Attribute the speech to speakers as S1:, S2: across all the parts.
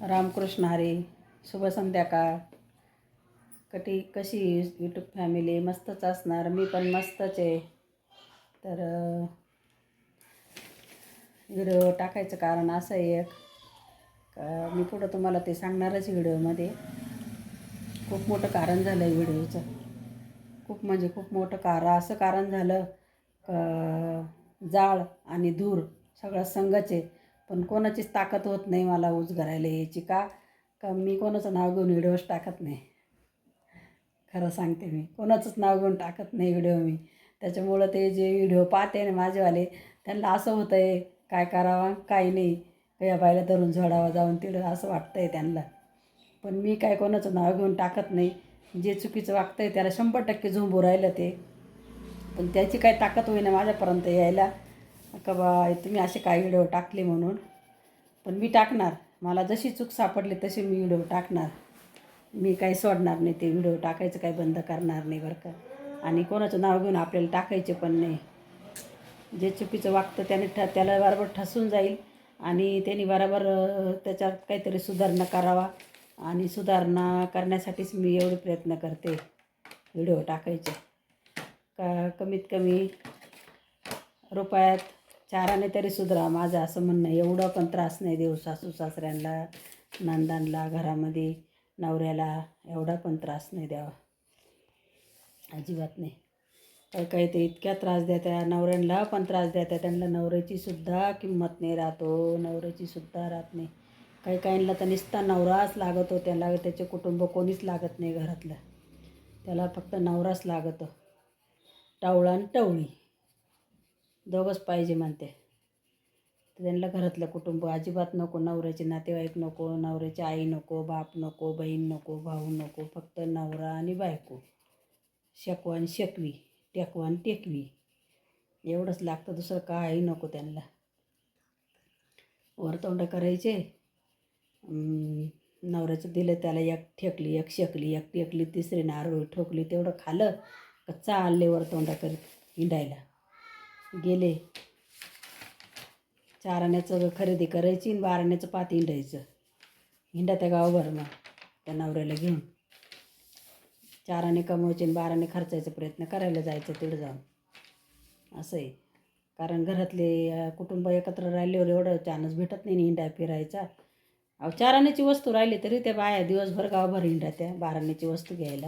S1: रामकृष्ण हरी शुभ संध्याकाळ. कटी कशी यूट्यूब फॅमिली मस्तच असणार. मी पण मस्तच आहे. तर व्हिडिओ टाकायचं कारण असं आहे एक. का मी पुढं तुम्हाला ते सांगणारच व्हिडिओमध्ये खूप मोठं कारण झालं आहे व्हिडिओचं खूप म्हणजे खूप मोठं कार असं कारण झालं. का जाळ आणि धूर सगळं संघच आहे. पण कोणाचीच ताकद होत नाही मला ऊज घरायला यायची का? का मी कोणाचं नाव घेऊन व्हिडिओज टाकत नाही? खरं सांगते मी कोणाचंच नाव घेऊन टाकत नाही व्हिडिओ मी. त्याच्यामुळं ते जे व्हिडिओ पाहते ना माझेवाले त्यांना असं होतं आहे काय करावा? काय नाही. या बायला धरून झोडावा जाऊन तिथं असं वाटतं आहे त्यांना. पण मी काय कोणाचं नाव घेऊन टाकत नाही. जे चुकीचं वागतं आहे त्याला शंभर टक्के झोंबू राहिलं ते. पण त्याची काय ताकद होईना माझ्यापर्यंत यायला. का बा तुम्ही असे काय व्हिडिओ टाकले म्हणून? पण मी टाकणार. मला जशी चूक सापडली तशी मी व्हिडिओ टाकणार. मी काही सोडणार नाही ते व्हिडिओ टाकायचं काही बंद करणार नाही बरं का. आणि कोणाचं नाव घेऊन आपल्याला टाकायचे पण नाही. जे चुकीचं वागतं त्याने ठ त्याला बरोबर ठसून जाईल आणि त्यांनी बरोबर त्याच्यात काहीतरी सुधारणा करावा. आणि सुधारणा करण्यासाठीच मी एवढे प्रयत्न करते व्हिडिओ टाकायचे. का कमीत कमी रुपयात चाराने तरी सुधरा. माझं असं म्हणणं आहे. एवढं पण त्रास नाही देऊ सासू सासऱ्यांना नंदांना घरामध्ये नवऱ्याला एवढा पण त्रास नाही द्यावा. अजिबात नाही. काही काही ते इतक्या त्रास देत्या नवऱ्यांना पण त्रास देत्या. त्यांना नवऱ्याची सुद्धा किंमत नाही राहतो हो, नवऱ्याची सुद्धा राहत नाही. काही काहींना तर नुसता नवराच लागतो हो, त्याला त्याचे कुटुंब कोणीच लागत नाही घरातलं. त्याला फक्त नवराच लागतो हो. टवळा आणि टवळी. दोघंच पाहिजे म्हणते. तर त्यांना घरातलं कुटुंब अजिबात नको नवऱ्याचे नातेवाईक नको नवऱ्याची आई नको बाप नको बहीण नको भाऊ नको फक्त नवरा आणि बायको. शकवा शेकवी शकवी टेकवी एवढंच लागतं दुसरं काही नको त्यांना. वरतोंड करायचे. नवऱ्याचं दिलं त्याला एक ठेकली एक शेकली एक टेकली तिसरी नारळ ठोकली तेवढं खाल्लं का चालले वरतोंडा करीत हिंडायला. गेले. चार आण्याचं खरेदी करायची आणि बाराण्याचं पात हिंडायचं. हिंडा त्या गावभर मग त्या नवऱ्याला घेऊन. चार आणे कमवायचे आणि बाराने खर्चायचा प्रयत्न करायला जायचं तिकडं जाऊन. असं आहे कारण घरातले कुटुंब एकत्र राहिल्यावर एवढं चानच भेटत नाही ना हिंडा फिरायचा. अहो चार आण्याची वस्तू राहिली तरी त्या बाया दिवसभर गावभर हिंडा त्या बाराण्याची वस्तू घ्यायला.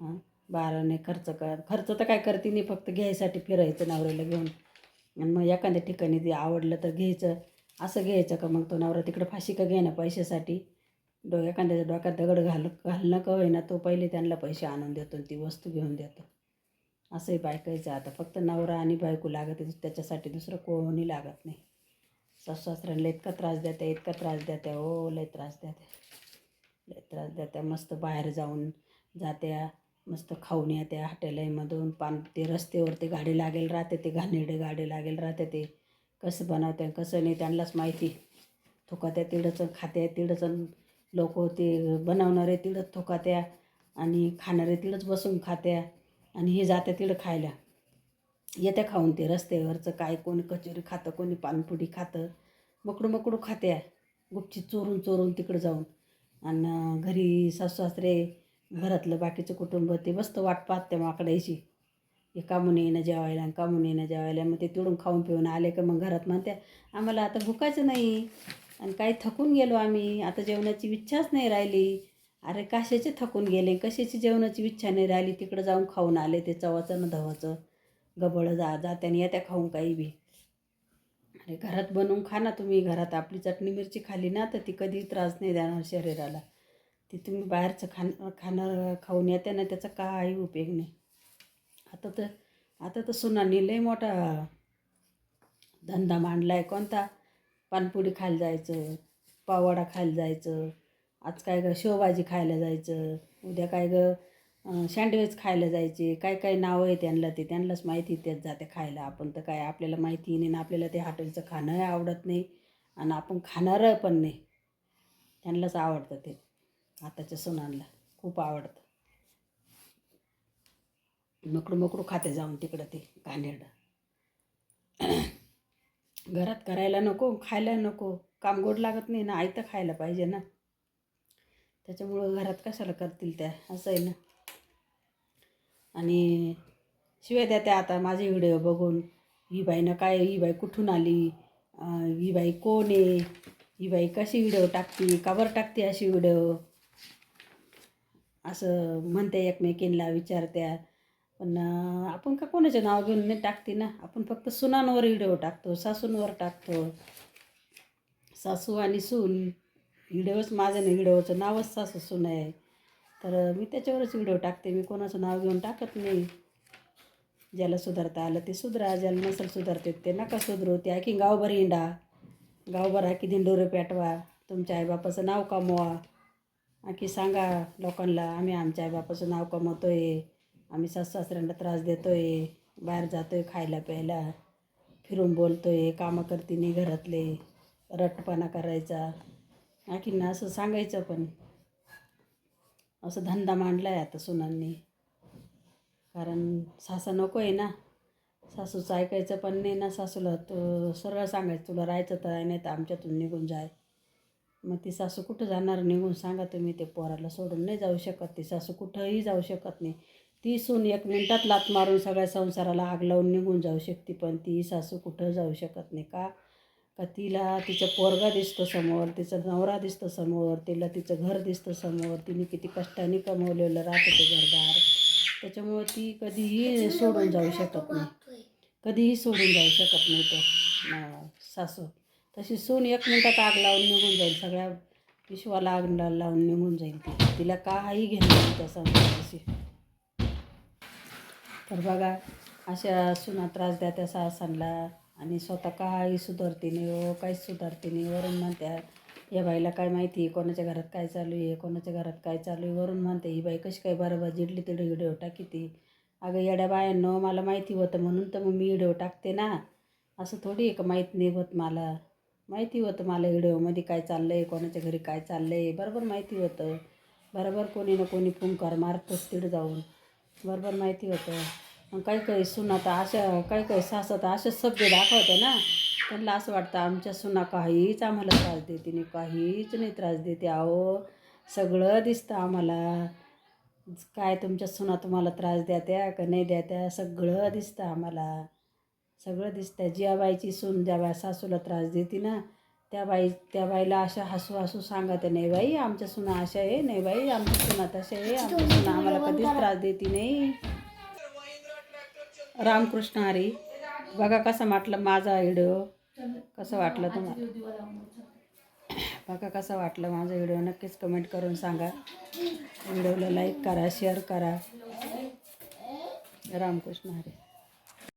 S1: हां बाराने खर्च कर खर्च तर काय करते नाही फक्त घ्यायसाठी फिरायचं नवऱ्याला घेऊन. आणि मग एखाद्या ठिकाणी ते आवडलं तर घ्यायचं. असं घ्यायचं का मग तो नवरा तिकडं फाशी का घेणं पैशासाठी? डो एखाद्याच्या डोक्यात दगड घाल घालणं का होईना तो पहिले त्यांना पैसे आणून देतो आणि ती वस्तू घेऊन देतो. असंही बायकायचं आता. फक्त नवरा आणि बायको लागत आहे, त्याच्यासाठी दुसरं कोणी लागत नाही. सासऱ्यांना इतका त्रास देत्या इतका त्रास देत्या हो लय त्रास देत्या. लय त्रास देत्या मस्त बाहेर जाऊन जात्या. मस्त खाऊन येत्या हॉटेलमधून. पान ते रस्त्यावर ते गाडी लागेल राहते ते घाणेरडे गाडी लागेल राहते ते. कसं बनवते कसं नाही त्यांनाच माहिती. थुकात्या तिडंच खात्या तिडंच लोक ते बनवणारे तिडंच थुकात्या आणि खाणारे तिडंच बसून खात्या आणि हे जात्या तिडं खायला. येत्या खाऊन ते रस्त्यावरचं काय कोणी कचोरी खातं कोणी पानपुडी खातं. मकडू मकडू खात्या. गुपची चोरून चोरून तिकडं जाऊन. आणि घरी सासू सासरे घरातलं बाकीचं कुटुंब ते बसतं वाट पाहत त्या माकडायची हे कामून येणं जेवायला आणि कामून येणं जेवायला. मग ते तिडून खाऊन पिऊन आले का मग घरात म्हणत्या आम्हाला आता भुकायचं नाही. आणि काही थकून गेलो आम्ही. आता जेवणाची इच्छाच नाही राहिली. अरे कशाचे थकून गेले? कशाची जेवणाची इच्छा नाही राहिली? तिकडं जाऊन खाऊन आले ते चवाचं न धवाचं. गबळ जा जात्याने येत्या खाऊन काही बी. अरे घरात बनवून खा ना तुम्ही. घरात आपली चटणी मिरची खाली ना तर ती कधी त्रास नाही देणार शरीराला. ते तुम्ही बाहेरचं खाण खाणं खाऊन येते ना त्याचा काही उपयोग नाही. आता तर आता तर सुनांनी लय मोठा धंदा मांडला आहे कोणता? पानपुडी खायला जायचं पावडा खायला जायचं आज काय गं शेवभाजी खायला जायचं उद्या काय गं सँडविच खायला जायचे काय काय नावं आहे त्यांना ते त्यांनाच माहिती तेच जाते खायला. आपण तर काय आपल्याला माहिती नाही ना आपल्याला ते हॉटेलचं खाणंही आवडत नाही आणि आपण खाणारं पण नाही. त्यांनाच आवडतं ते. आताच्या सुनांना खूप आवडतं. मकडू मकडू खाते जाऊन तिकडं ते घाणेरडं. घरात करायला नको खायला नको काम गोड लागत नाही ना आई तर खायला पाहिजे ना. त्याच्यामुळं घरात कशाला करतील त्या असं आहे ना. आणि शिवाय द्या त्या आता माझे व्हिडिओ बघून ही बाईनं काय ही बाई कुठून आली ही बाई कोण आहे ही बाई कशी व्हिडिओ टाकते का बरं टाकते अशी व्हिडिओ? असं म्हणते एकमेकींना विचारत्या पण आपण का कोणाचं नाव घेऊन नाही टाकते ना? आपण फक्त सुनांवर व्हिडिओ टाकतो सासूंवर टाकतो. सासू आणि सून व्हिडिओच माझं नाही व्हिडिओचं नावच सासू सून आहे. तर मी त्याच्यावरच व्हिडिओ टाकते मी कोणाचं नाव घेऊन टाकत नाही. ज्याला सुधारता आलं ते सुधरा ज्याला नसेल सुधारते ते नका सुधरू. ते आखी गावभर हिंडा. गावभर आखी दिंडोरे पेटवा. तुमच्या आईबापाचं नाव कमवा. आणखी सांगा लोकांना आम्ही आमच्या आईबापाचं नाव कमवतो आहे आम्ही सासऱ्यांना त्रास देतो आहे बाहेर जातो आहे खायला प्यायला फिरून बोलतो आहे कामं करते नाही घरातले रट्टपणा करायचा. आणखीन असं सांगायचं पण. असं धंदा मांडला आहे आता सुनांनी. कारण सासा नको आहे ना. सासूचं ऐकायचं पण नाही ना सासूला. तो सरळ सांगायचं तुला राहायचं तर नाही तर आमच्यातून निघून जाय. मग ती सासू कुठं जाणार? निघून सांगा तुम्ही ते पोराला सोडून नाही जाऊ शकत ती सासू कुठंही जाऊ शकत नाही. ती सून एक मिनटात लात मारून सगळ्या संसाराला आग लावून निघून जाऊ शकते पण ती सासू कुठं जाऊ शकत नाही का? का तिला तिचं पोरगा दिसतो समोर तिचा नवरा दिसतो समोर तिला तिचं घर दिसतं समोर तिने किती कष्टाने कमवलेलं राहतं ते घरदार. त्याच्यामुळं ती कधीही सोडून जाऊ शकत नाही. कधीही सोडून जाऊ शकत नाही तो सासू. तशी सून एक मिनटात आग लावून निघून जाईल. सगळ्या विश्वाला आग लावून निघून जाईल ती. तिला काही घेणार त्या संसाराशी. तर बघा अशा सुना त्रास द्या त्या सासनला आणि स्वतः काही सुधारते नाही हो काहीच सुधारते नाही. वरून म्हणत्या या बाईला काय माहिती आहे कोणाच्या घरात काय चालू आहे कोणाच्या घरात काय चालू आहे? वरून म्हणते ही बाई कशी काय बरोबर जिडली तिडे व्हिडिओ टाकी ती. अगं येड्या बायांनो मला माहिती होतं म्हणून तर मग मी व्हिडिओ टाकते ना. असं थोडी आहे का माहीत नाही होत मला. माहिती होतं मला व्हिडिओमध्ये काय चाललं आहे कोणाच्या घरी काय चाललं आहे बरोबर माहिती होतं. बरोबर कोणी ना कोणी फुंकार मारतोच तिकडे जाऊन. बरोबर माहिती होतं. मग काही काही सुना तर अशा काही काही सासं तर असेच सभ्य दाखवते ना. त्यांना असं वाटतं आमच्या सुना काहीच आम्हाला त्रास देते नाही काहीच नाही त्रास देते. अहो सगळं दिसतं आम्हाला. काय तुमच्या सुना तुम्हाला त्रास द्या त्या का नाही द्या त्या सगळं दिसतं आम्हाला. सगळं दिसतं ज्या बाईची सून ज्या बाई सासूला त्रास देते ना त्या बाई त्या बाईला अशा हसू हसू सांगत नाही बाई आमच्या सुना अशा आहे नाही बाई आमच्या सुना तशा आहे आमच्या सुना आम्हाला कधीच त्रास देते नाही. रामकृष्ण हरी बघा कसं वाटलं माझा व्हिडिओ? कसं वाटलं तुम्हाला बघा कसं वाटलं माझा व्हिडिओ नक्कीच कमेंट करून सांगा. व्हिडिओला लाईक करा शेअर करा. रामकृष्ण हरी.